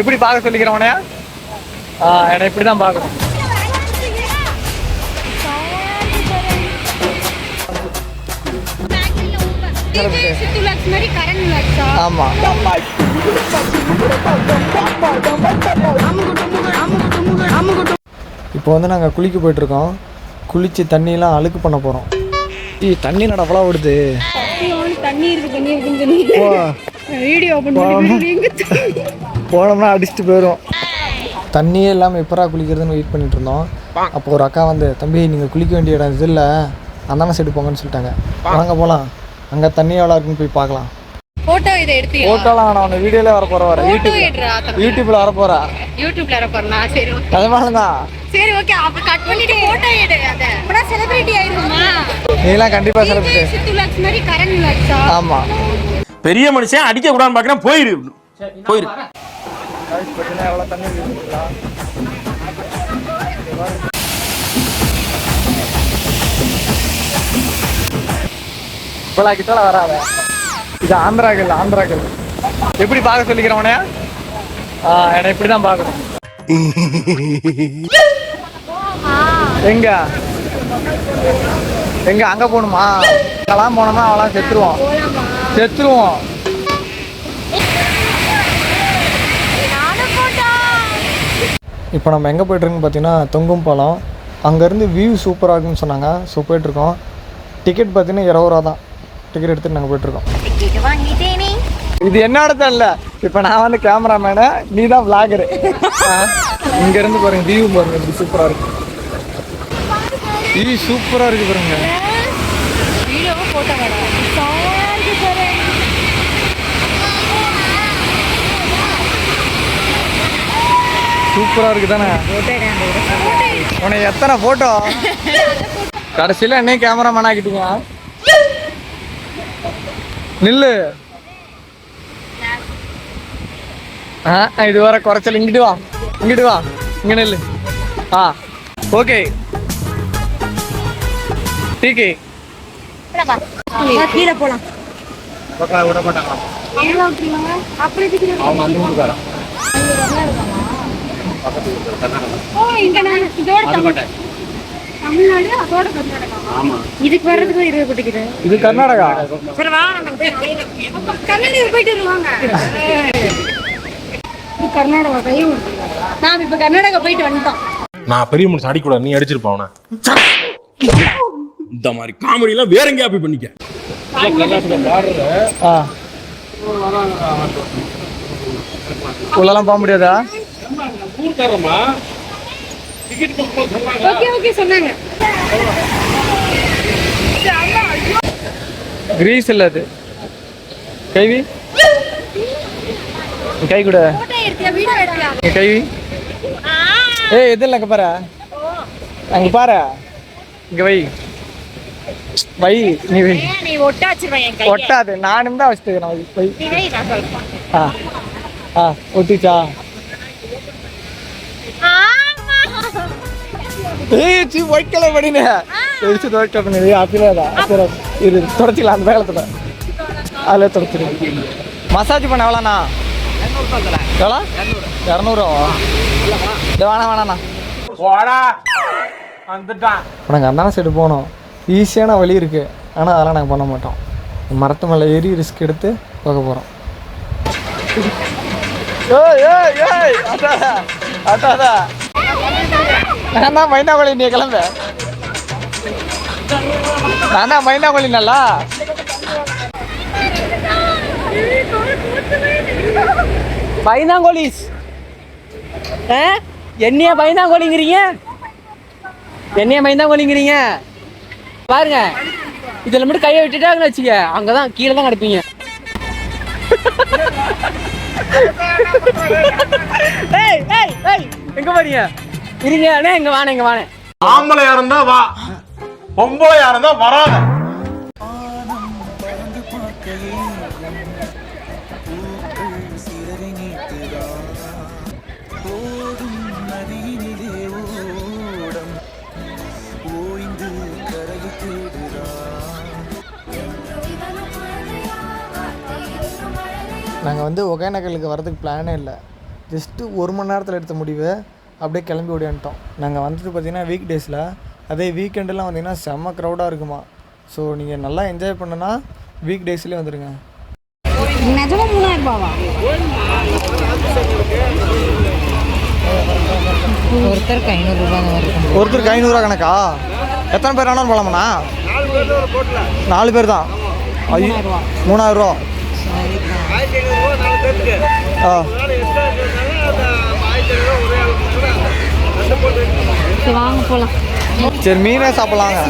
எப்படி பார்க்க சொல்லிக்கிறேன் உனையா என்னை இப்படி தான் பார்க்கணும். ஆமாம் இப்போ வந்து நாங்கள் குளிக்க போயிட்டுருக்கோம். குளித்து தண்ணியெலாம் அழுக்கு பண்ண போகிறோம் தண்ணி நட அவ்வளோ விடுது தண்ணி இருக்கு தண்ணி இருக்குன்னு சொல்லி. வீடியோ ஓபன் பண்ணி தண்ணி? போனோம்னா அடிச்சுட்டு போயிடும் தண்ணியே இல்லாமல் எப்பரா குளிக்கிறதுன்னு வெயிட் பண்ணிட்டு இருந்தோம். அப்போ ஒரு அக்கா வந்து தம்பி நீங்கள் குளிக்க வேண்டிய இடம் இது இல்லை? அந்தான சைடு போங்கன்னு சொல்லிட்டாங்க. வாங்க போகலாம் அங்கே தண்ணி எவ்வளோ இருக்குன்னு போய் பார்க்கலாம். போட்டோ இதை எடுத்தியா? ஃபோட்டோலாம் நான் உன்னை வீடியோவில் வர போகிற வர யூடியூப். யூடியூப்பில் வர போகிறா யூடியூப்ல வர போறா சரி தான் சரி ஓகே அப்ப கட் பண்ணிட்டு போட்டோ எடு அத. அப்படா செலிபிரிட்டி ஆயிருமா நீலாம் கண்டிப்பாக செலிபிரிட்டி சித்துலாக்ஸ் மாதிரி கரண் வச்சா ஆமாம் பெரிய மனுஷன் அடிக்க கூடாதுன்னு பாக்குறேன் போயிரு. போயிரு. எவ்வளோ தண்ணி இருக்குங்களா இவ்வளோ கிட்ட வராத இது ஆந்திராக்கள் ஆந்திராக்கள் எப்படி பார்க்க சொல்லிக்கிறவனே என்னை இப்படி தான் பார்க்கணும் எங்க எங்க அங்க போகணுமா அங்கெல்லாம் போனோம்னா அவளாம் செத்துருவோம் செத்துருவோம் இப்போ நம்ம எங்கே போய்ட்டுருக்குன்னு பார்த்தீங்கன்னா தொங்கும் பாலம் அங்கேருந்து வியூ சூப்பராக இருக்குன்னு சொன்னாங்க. ஸோ போயிட்டுருக்கோம். டிக்கெட் பார்த்தீங்கன்னா இருபது ரூபா தான். டிக்கெட் எடுத்துகிட்டு நாங்கள் போயிட்டுருக்கோம். இது என்ன இடத்த இல்லை? இப்போ நான் வந்து கேமராமேனு நீ தான் விளாகரு இங்கேருந்து பாருங்க வியூ பாருங்க சூப்பராக இருக்கு. வியூ சூப்பராக இருக்குது பாருங்க வீடியோவும் போட்டோ வேணும் சூப்பராக இருக்கு தானே உனக்கு எத்தனை ஃபோட்டோ கடைசியில் என்ன கேமராமேன் ஆக்கிட்டீங்க நில்லு. ஆ இது வர குறைச்சல். இங்கிட்டு வா. இங்கிட்டு வா. இங்க நில்லு. ஆ ஓகே டீகே கீழே போலாம் விட மாட்டாங்க அவங்கள விட்டுருவாங்க அப்புறம் எதுக்கு இங்க அவங்க அந்த ஊருக்காரன். ஓ இங்க நான் இதோட தமிழ் தமிழ்நாடு அதோட கர்நாடகா. இதுக்கு வர்றதுக்கு இருபது போட்டுக்கிறேன் இது கர்நாடகா? சரி வா நம்ம போய் கர்நாடகா போயிட்டு வருவாங்க. இது கர்நாடகா கையும் நாம இப்ப கர்நாடகா போயிட்டு வந்துட்டோம். நான் பெரிய மனுஷன் அடிக்கூடாது நீ அடிச்சிருப்பா அவனை. இந்த மாதிரி காமெடி எல்லாம் வேற எங்கேயா போய் பண்ணிக்க. ஆ உள்ளலாம் போக முடியாதா ஓகே ஓகே சொன்னாங்க. கிரீஸ் இல்லை அது. கைவி கை கூட. போட்டோ எடுத்தியா வீடியோ எடுத்தியா நீ கைவி ஏய் எது இல்லை அங்கே பாரு. அங்கே பாரு. இங்கே வை. வை நீ வை. ஒட்டாது. நானும் தான் வச்சுட்டு வை. ஆ. ஆ ஒட்டிச்சா? ஏய் சி ஒயிட் கலர் படினே தெரிச்சு ஒயிட் கலர் பண்ணி அப்படியே அப்புறம் இது தொடச்சிக்கலாம் அந்த வேகத்தில். அதில் தொடச்சிடு. மசாஜ் பண்ண எவ்வளோண்ணா? எவ்வளோ? இரநூறுவா இது வேணாம் வேணாண்ணா. போடா வந்துட்டான். இப்போ நாங்கள் அந்தான சைடு போனோம் ஈஸியான வழி இருக்குது ஆனால் அதெல்லாம் நாங்கள் பண்ண மாட்டோம். மரத்து மேலே ஏறி ரிஸ்க் எடுத்து போக போகிறோம் ஏய் ஏய் ஏய் அதாதா அதாதா நான் தான் மைனாகோழி நீ கிளம்ப. நான் தான் மைனாகோழி நல்லா. பைனாங்கோலிஸ். ஆ? என்னைய பைனாங்கோலிங்கிறீங்க? என்னைய பைனாங்கோலிங்கிறீங்க? பாருங்க இதில் மட்டும் கையை விட்டுட்டாங்கன்னு வச்சுக்க அங்கே தான் கீழே தான் கிடப்பீங்க. ஏய் ஏய் ஏய் எங்க போறீங்க? இருங்க அண்ணே இங்க வாணே இங்க வாணே. ஆம்பளையா இருந்தா வா. பொம்பளையா இருந்தா வராத. நாங்கள் வந்து ஒகேனக்கலுக்கு வரதுக்கு பிளானே இல்லை. ஜஸ்ட்டு ஒரு மணி நேரத்தில் எடுத்த முடிவு. அப்படியே கிளம்பி ஓடியான்ட்டோம் நாங்கள் வந்தது பார்த்தீங்கன்னா வீக் டேஸில் அதே வீக்கெண்டெல்லாம் வந்தீங்கன்னா செம்ம க்ரௌடாக இருக்குமா. ஸோ நீங்கள் நல்லா என்ஜாய் பண்ணுன்னா வீக் டேஸ்லேயே வந்துடுங்க மூணாயிரம் ரூபாவா? ஒருத்தருக்கு ஐநூறு ரூபாய் வரும் ஒருத்தருக்கு ஐநூறுரூவா கணக்கா? எத்தனை பேர் வேணாலும் போகலாமாண்ணா நாலு பேர் தான். ஐயோ மூணாயிரரூவா ஆ. சரி வாங்க போலாம் சரி மீனே சாப்பிட்லாங்க